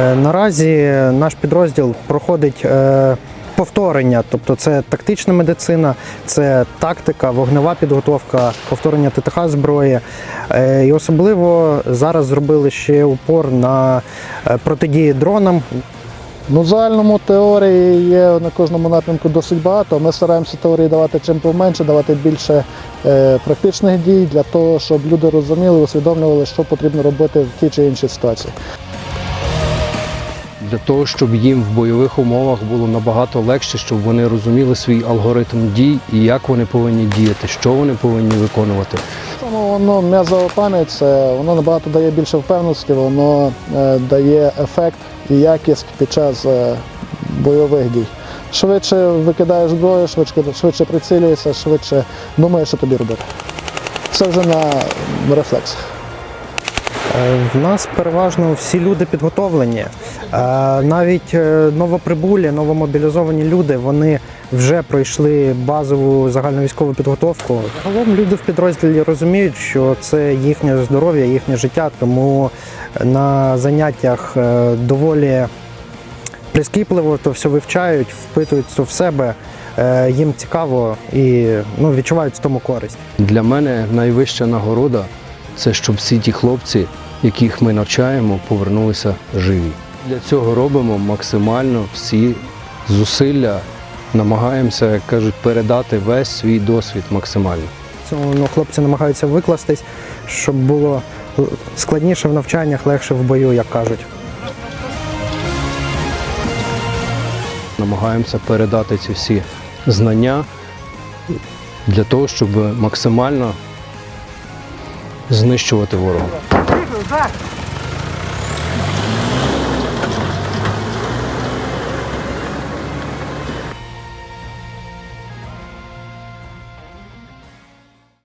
Е, Наразі наш підрозділ проходить е, повторення, тобто це тактична медицина, це тактика, вогнева підготовка, повторення ТТХ зброї. Е, І особливо зараз зробили ще упор на протидії дронам. Ну, загальному теорії є на кожному напрямку досить багато. Ми стараємося теорії давати чим поменше, давати більше е, практичних дій для того, щоб люди розуміли, усвідомлювали, що потрібно робити в тій чи іншій ситуації. Для того, щоб їм в бойових умовах було набагато легше, щоб вони розуміли свій алгоритм дій і як вони повинні діяти, що вони повинні виконувати. Тому воно м'язова пам'ять, це воно набагато дає більше впевненості, воно е, дає ефект і якість під час е, бойових дій. Швидше викидаєш зброю, швидше, швидше прицілюєшся, швидше думаєш, що тобі робити. Це вже на рефлексах. Е, В нас переважно всі люди підготовлені. Е, Навіть е, новоприбулі, новомобілізовані люди, вони вже пройшли базову загальновійськову підготовку. Загалом люди в підрозділі розуміють, що це їхнє здоров'я, їхнє життя, тому на заняттях е, доволі прискіпливо то все вивчають, впитують це в себе. Їм цікаво і ну, відчувають в тому користь. Для мене найвища нагорода це щоб всі ті хлопці, яких ми навчаємо, повернулися живі. Для цього робимо максимально всі зусилля, намагаємося, як кажуть, передати весь свій досвід максимально. ну, хлопці намагаються викластись, щоб було складніше в навчаннях, легше в бою, як кажуть. Намагаємося передати ці всі знання для того, щоб максимально знищувати ворога.